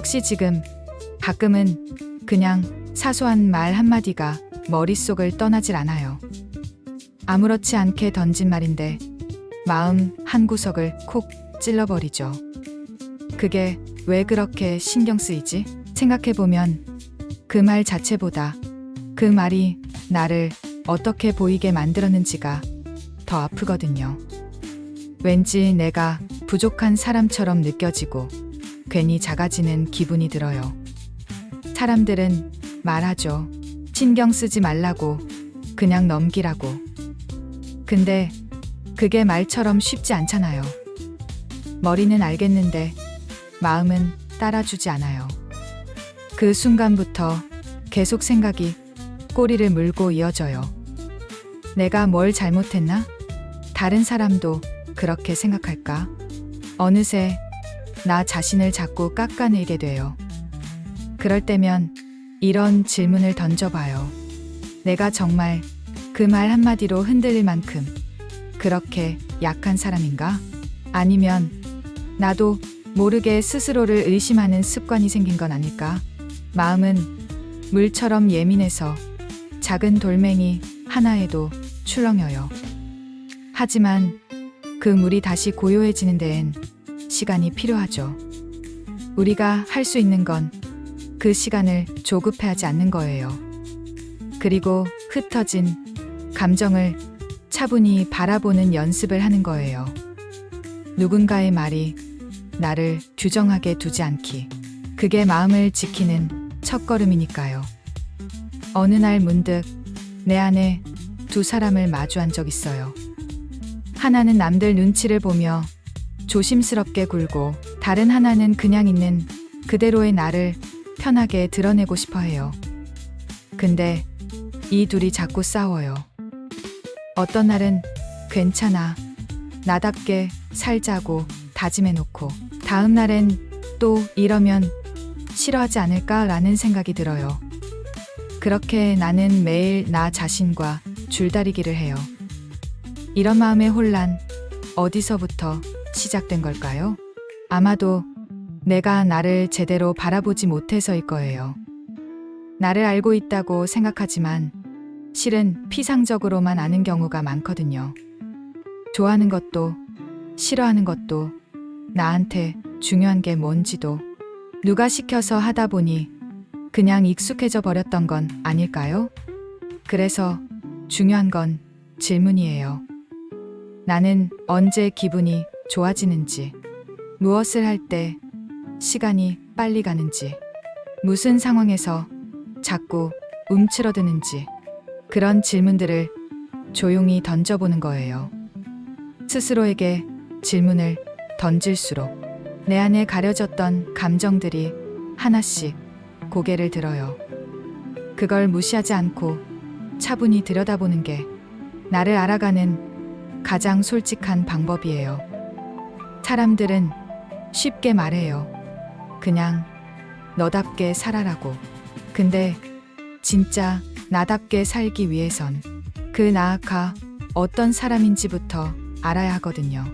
혹시 지금 가끔은 그냥 사소한 말 한마디가 머릿속을 떠나질 않아요. 아무렇지 않게 던진 말인데 마음 한 구석을 콕 찔러버리죠. 그게 왜 그렇게 신경 쓰이지? 생각해보면 그 말 자체보다 그 말이 나를 어떻게 보이게 만들었는지가 더 아프거든요. 왠지 내가 부족한 사람처럼 느껴지고 괜히 작아지는 기분이 들어요. 사람들은 말하죠. 신경 쓰지 말라고, 그냥 넘기라고. 근데 그게 말처럼 쉽지 않잖아요. 머리는 알겠는데 마음은 따라주지 않아요. 그 순간부터 계속 생각이 꼬리를 물고 이어져요. 내가 뭘 잘못했나? 다른 사람도 그렇게 생각할까? 어느새 나 자신을 자꾸 깎아내게 돼요. 그럴 때면 이런 질문을 던져봐요. 내가 정말 그 말 한마디로 흔들릴 만큼 그렇게 약한 사람인가? 아니면 나도 모르게 스스로를 의심하는 습관이 생긴 건 아닐까? 마음은 물처럼 예민해서 작은 돌멩이 하나에도 출렁여요. 하지만 그 물이 다시 고요해지는 데엔 시간이 필요하죠. 우리가 할 수 있는 건 그 시간을 조급해하지 않는 거예요. 그리고 흩어진 감정을 차분히 바라보는 연습을 하는 거예요. 누군가의 말이 나를 규정하게 두지 않기. 그게 마음을 지키는 첫걸음이니까요. 어느 날 문득 내 안에 두 사람을 마주한 적 있어요. 하나는 남들 눈치를 보며 조심스럽게 굴고 다른 하나는 그냥 있는 그대로의 나를 편하게 드러내고 싶어 해요. 근데 이 둘이 자꾸 싸워요. 어떤 날은 괜찮아. 나답게 살자고 다짐해놓고 다음 날엔 또 이러면 싫어하지 않을까라는 생각이 들어요. 그렇게 나는 매일 나 자신과 줄다리기를 해요. 이런 마음의 혼란 어디서부터 시작된 걸까요? 아마도 내가 나를 제대로 바라보지 못해서일 거예요. 나를 알고 있다고 생각하지만 실은 피상적으로만 아는 경우가 많거든요. 좋아하는 것도 싫어하는 것도 나한테 중요한 게 뭔지도 누가 시켜서 하다 보니 그냥 익숙해져 버렸던 건 아닐까요? 그래서 중요한 건 질문이에요. 나는 언제 기분이 좋아지는지, 무엇을 할 때 시간이 빨리 가는지, 무슨 상황에서 자꾸 움츠러드는지, 그런 질문들을 조용히 던져보는 거예요. 스스로에게 질문을 던질수록 내 안에 가려졌던 감정들이 하나씩 고개를 들어요. 그걸 무시하지 않고 차분히 들여다보는 게 나를 알아가는 가장 솔직한 방법이에요. 사람들은 쉽게 말해요. 그냥 너답게 살아라고. 근데 진짜 나답게 살기 위해선 그 나아가 어떤 사람인지부터 알아야 하거든요.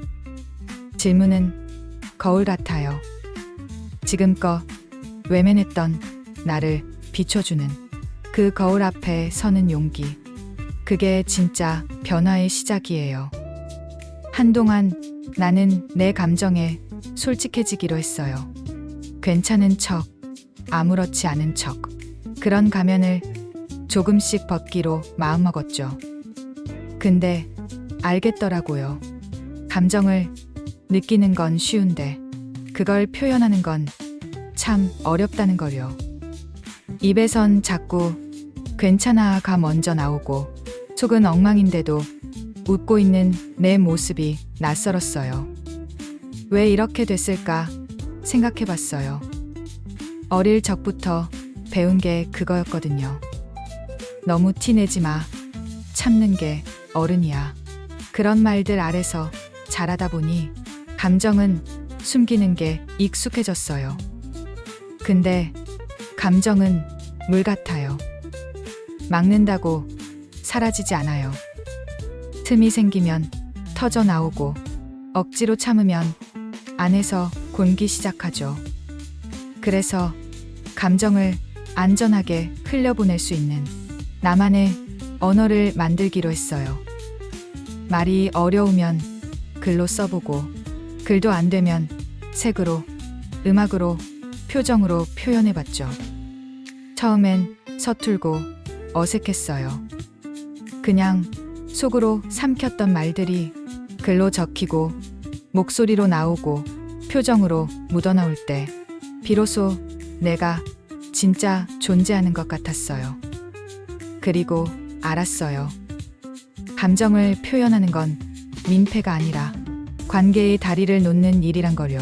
질문은 거울 같아요. 지금껏 외면했던 나를 비춰주는 그 거울 앞에 서는 용기. 그게 진짜 변화의 시작이에요. 한동안 나는 내 감정에 솔직해지기로 했어요. 괜찮은 척, 아무렇지 않은 척. 그런 가면을 조금씩 벗기로 마음먹었죠. 근데 알겠더라고요. 감정을 느끼는 건 쉬운데 그걸 표현하는 건 참 어렵다는 걸요. 입에선 자꾸 괜찮아가 먼저 나오고 속은 엉망인데도 웃고 있는 내 모습이 낯설었어요. 왜 이렇게 됐을까 생각해 봤어요. 어릴 적부터 배운 게 그거였거든요. 너무 티내지 마. 참는 게 어른이야. 그런 말들 아래서 자라다 보니 감정은 숨기는 게 익숙해졌어요. 근데 감정은 물 같아요. 막는다고 사라지지 않아요. 틈이 생기면 터져 나오고 억지로 참으면 안에서 곤기 시작하죠. 그래서 감정을 안전하게 흘려보낼 수 있는 나만의 언어를 만들기로 했어요. 말이 어려우면 글로 써보고 글도 안 되면 색으로, 음악으로, 표정으로 표현해봤죠. 처음엔 서툴고 어색했어요. 그냥 속으로 삼켰던 말들이 글로 적히고 목소리로 나오고 표정으로 묻어나올 때 비로소 내가 진짜 존재하는 것 같았어요. 그리고 알았어요. 감정을 표현하는 건 민폐가 아니라 관계의 다리를 놓는 일이란 걸요.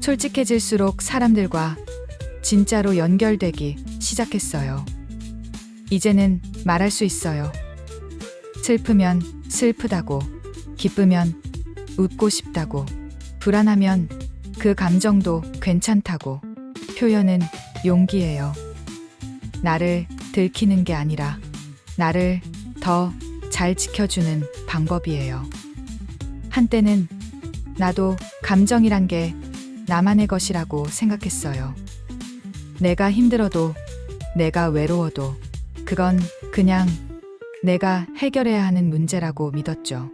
솔직해질수록 사람들과 진짜로 연결되기 시작했어요. 이제는 말할 수 있어요. 슬프면 슬프다고, 기쁘면 웃고 싶다고, 불안하면 그 감정도 괜찮다고. 표현은 용기예요. 나를 들키는 게 아니라 나를 더 잘 지켜주는 방법이에요. 한때는 나도 감정이란 게 나만의 것이라고 생각했어요. 내가 힘들어도 내가 외로워도 그건 그냥 내가 해결해야 하는 문제라고 믿었죠.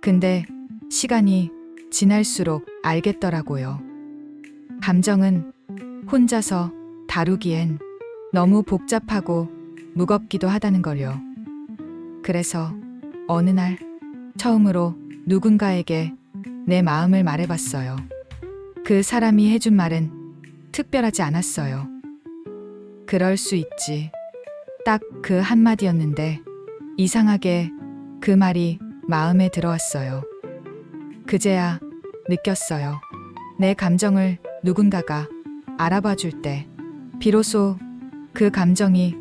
근데 시간이 지날수록 알겠더라고요. 감정은 혼자서 다루기엔 너무 복잡하고 무겁기도 하다는 걸요. 그래서 어느 날 처음으로 누군가에게 내 마음을 말해봤어요. 그 사람이 해준 말은 특별하지 않았어요. 그럴 수 있지. 딱 그 한마디였는데 이상하게 그 말이 마음에 들어왔어요. 그제야 느꼈어요. 내 감정을 누군가가 알아봐 줄 때 비로소 그 감정이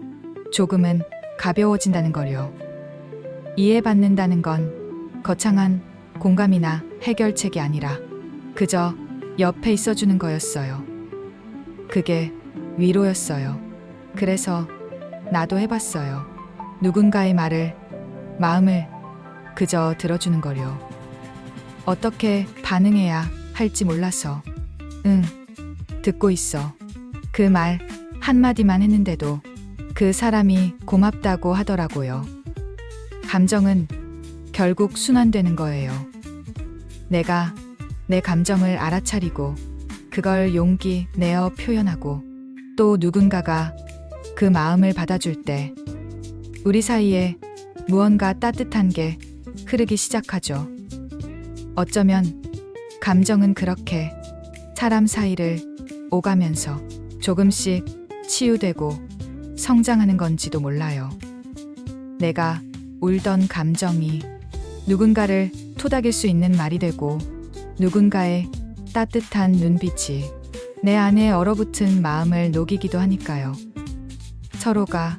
조금은 가벼워진다는 걸요. 이해받는다는 건 거창한 공감이나 해결책이 아니라 그저 옆에 있어주는 거였어요. 그게 위로였어요. 그래서 나도 해봤어요. 누군가의 말을, 마음을 그저 들어주는 거요. 어떻게 반응해야 할지 몰라서. 응, 듣고 있어. 그 말 한마디만 했는데도 그 사람이 고맙다고 하더라고요. 감정은 결국 순환되는 거예요. 내가 내 감정을 알아차리고 그걸 용기 내어 표현하고 또 누군가가 그 마음을 받아줄 때 우리 사이에 무언가 따뜻한 게 흐르기 시작하죠. 어쩌면 감정은 그렇게 사람 사이를 오가면서 조금씩 치유되고 성장하는 건지도 몰라요. 내가 울던 감정이 누군가를 토닥일 수 있는 말이 되고 누군가의 따뜻한 눈빛이 내 안에 얼어붙은 마음을 녹이기도 하니까요. 서로가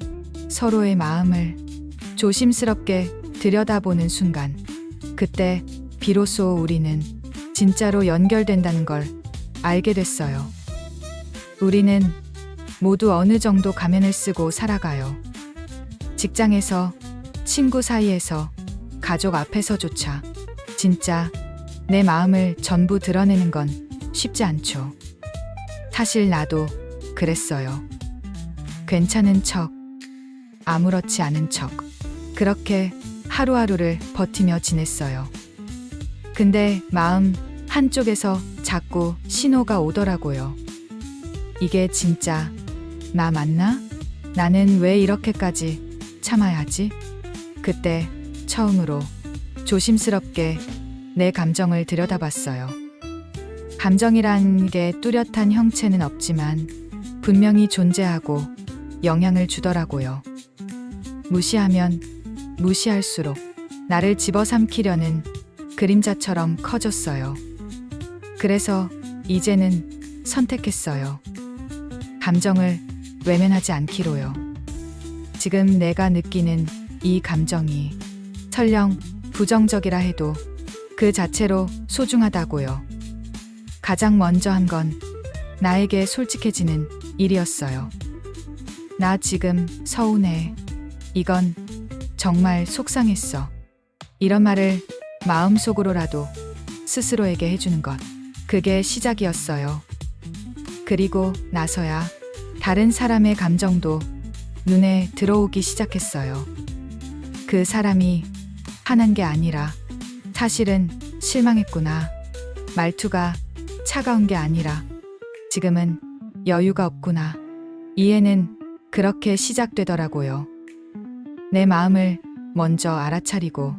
서로의 마음을 조심스럽게 들여다보는 순간, 그때 비로소 우리는 진짜로 연결된다는 걸 알게 됐어요. 우리는 모두 어느 정도 가면을 쓰고 살아가요. 직장에서, 친구 사이에서, 가족 앞에서조차 진짜 내 마음을 전부 드러내는 건 쉽지 않죠. 사실 나도 그랬어요. 괜찮은 척, 아무렇지 않은 척. 그렇게 하루하루를 버티며 지냈어요. 근데 마음 한쪽에서 자꾸 신호가 오더라고요. 이게 진짜 나 맞나? 나는 왜 이렇게까지 참아야 하지? 그때 처음으로 조심스럽게 내 감정을 들여다봤어요. 감정이란 게 뚜렷한 형체는 없지만 분명히 존재하고 영향을 주더라고요. 무시하면 무시할수록 나를 집어삼키려는 그림자처럼 커졌어요. 그래서 이제는 선택했어요. 감정을 외면하지 않기로요. 지금 내가 느끼는 이 감정이 설령 부정적이라 해도 그 자체로 소중하다고요. 가장 먼저 한 건 나에게 솔직해지는 일이었어요. 나 지금 서운해. 이건 정말 속상했어. 이런 말을 마음속으로라도 스스로에게 해주는 것. 그게 시작이었어요. 그리고 나서야 다른 사람의 감정도 눈에 들어오기 시작했어요. 그 사람이 화난 게 아니라 사실은 실망했구나. 말투가 차가운 게 아니라 지금은 여유가 없구나. 이해는 그렇게 시작되더라고요. 내 마음을 먼저 알아차리고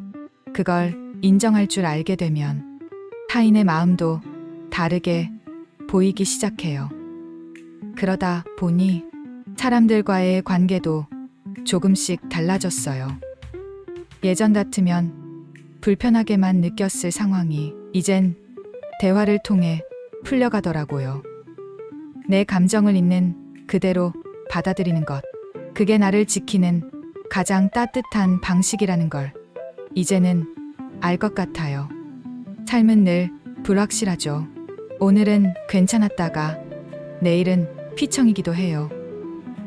그걸 인정할 줄 알게 되면 타인의 마음도 다르게 보이기 시작해요. 그러다 보니 사람들과의 관계도 조금씩 달라졌어요. 예전 같으면 불편하게만 느꼈을 상황이 이젠 대화를 통해 풀려가더라고요. 내 감정을 있는 그대로 받아들이는 것. 그게 나를 지키는 가장 따뜻한 방식이라는 걸 이제는 알 것 같아요. 삶은 늘 불확실하죠. 오늘은 괜찮았다가 내일은 휘청이기도 해요.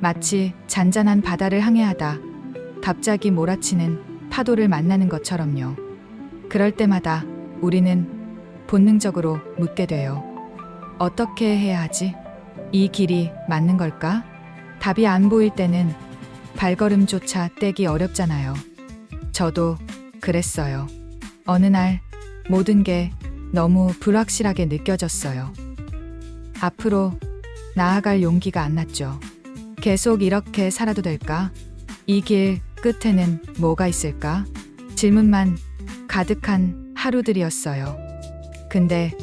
마치 잔잔한 바다를 항해하다 갑자기 몰아치는 파도를 만나는 것처럼요. 그럴 때마다 우리는 본능적으로 묻게 돼요. 어떻게 해야 하지? 이 길이 맞는 걸까? 답이 안 보일 때는 발걸음조차 떼기 어렵잖아요. 저도 그랬어요. 어느 날 모든 게 너무 불확실하게 느껴졌어요. 앞으로 나아갈 용기가 안 났죠. 계속 이렇게 살아도 될까? 이 길 끝에는 뭐가 있을까? 질문만 가득한 하루들이었어요. 근데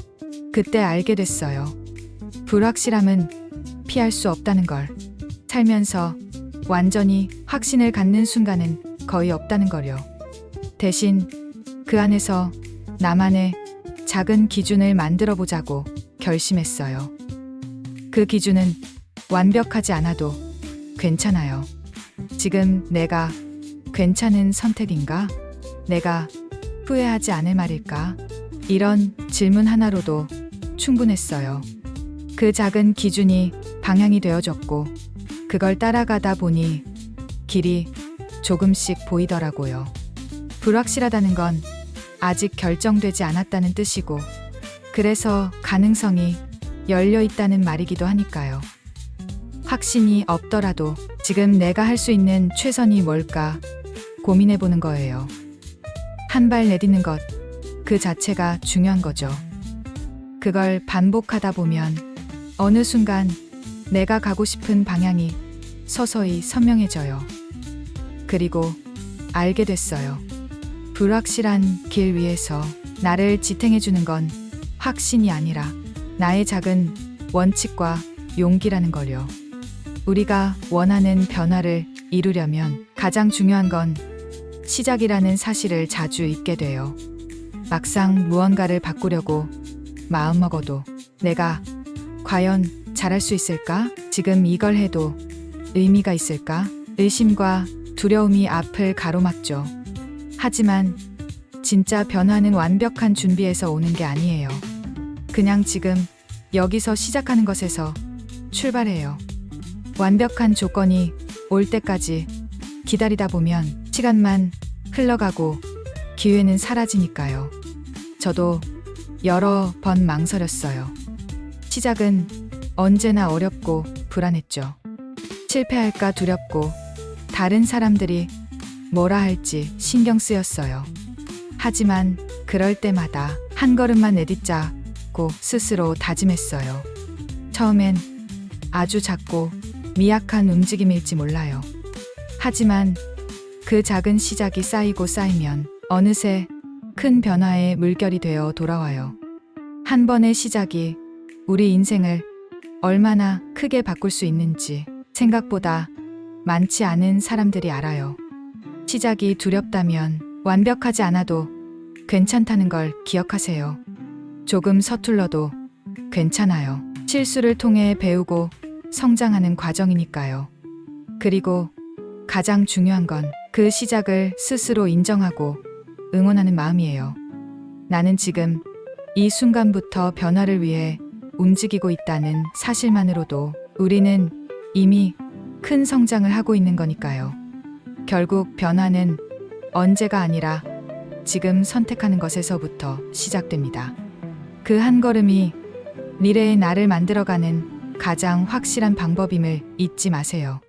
그때 알게 됐어요. 불확실함은 피할 수 없다는 걸. 살면서 완전히 확신을 갖는 순간은 거의 없다는 걸요. 대신 그 안에서 나만의 작은 기준을 만들어 보자고 결심했어요. 그 기준은 완벽하지 않아도 괜찮아요. 지금 내가 괜찮은 선택인가? 내가 후회하지 않을 말일까? 이런 질문 하나로도 충분했어요. 그 작은 기준이 방향이 되어졌고, 그걸 따라가다 보니 길이 조금씩 보이더라고요. 불확실하다는 건 아직 결정되지 않았다는 뜻이고, 그래서 가능성이 열려 있다는 말이기도 하니까요. 확신이 없더라도 지금 내가 할 수 있는 최선이 뭘까 고민해 보는 거예요. 한 발 내딛는 것, 그 자체가 중요한 거죠. 그걸 반복하다 보면 어느 순간 내가 가고 싶은 방향이 서서히 선명해져요. 그리고 알게 됐어요. 불확실한 길 위에서 나를 지탱해주는 건 확신이 아니라 나의 작은 원칙과 용기라는 걸요. 우리가 원하는 변화를 이루려면 가장 중요한 건 시작이라는 사실을 자주 잊게 돼요. 막상 무언가를 바꾸려고 마음먹어도 내가 과연 잘할 수 있을까? 지금 이걸 해도 의미가 있을까? 의심과 두려움이 앞을 가로막죠. 하지만 진짜 변화는 완벽한 준비에서 오는 게 아니에요. 그냥 지금 여기서 시작하는 것에서 출발해요. 완벽한 조건이 올 때까지 기다리다 보면 시간만 흘러가고 기회는 사라지니까요. 저도 여러 번 망설였어요. 시작은 언제나 어렵고 불안했죠. 실패할까 두렵고 다른 사람들이 뭐라 할지 신경 쓰였어요. 하지만 그럴 때마다 한 걸음만 내딛자고 스스로 다짐했어요. 처음엔 아주 작고 미약한 움직임일지 몰라요. 하지만 그 작은 시작이 쌓이고 쌓이면 어느새 큰 변화의 물결이 되어 돌아와요. 한 번의 시작이 우리 인생을 얼마나 크게 바꿀 수 있는지 생각보다 많지 않은 사람들이 알아요. 시작이 두렵다면 완벽하지 않아도 괜찮다는 걸 기억하세요. 조금 서툴러도 괜찮아요. 실수를 통해 배우고 성장하는 과정이니까요. 그리고 가장 중요한 건 그 시작을 스스로 인정하고 응원하는 마음이에요. 나는 지금 이 순간부터 변화를 위해 움직이고 있다는 사실만으로도 우리는 이미 큰 성장을 하고 있는 거니까요. 결국 변화는 언제가 아니라 지금 선택하는 것에서부터 시작됩니다. 그 한 걸음이 미래의 나를 만들어가는 가장 확실한 방법임을 잊지 마세요.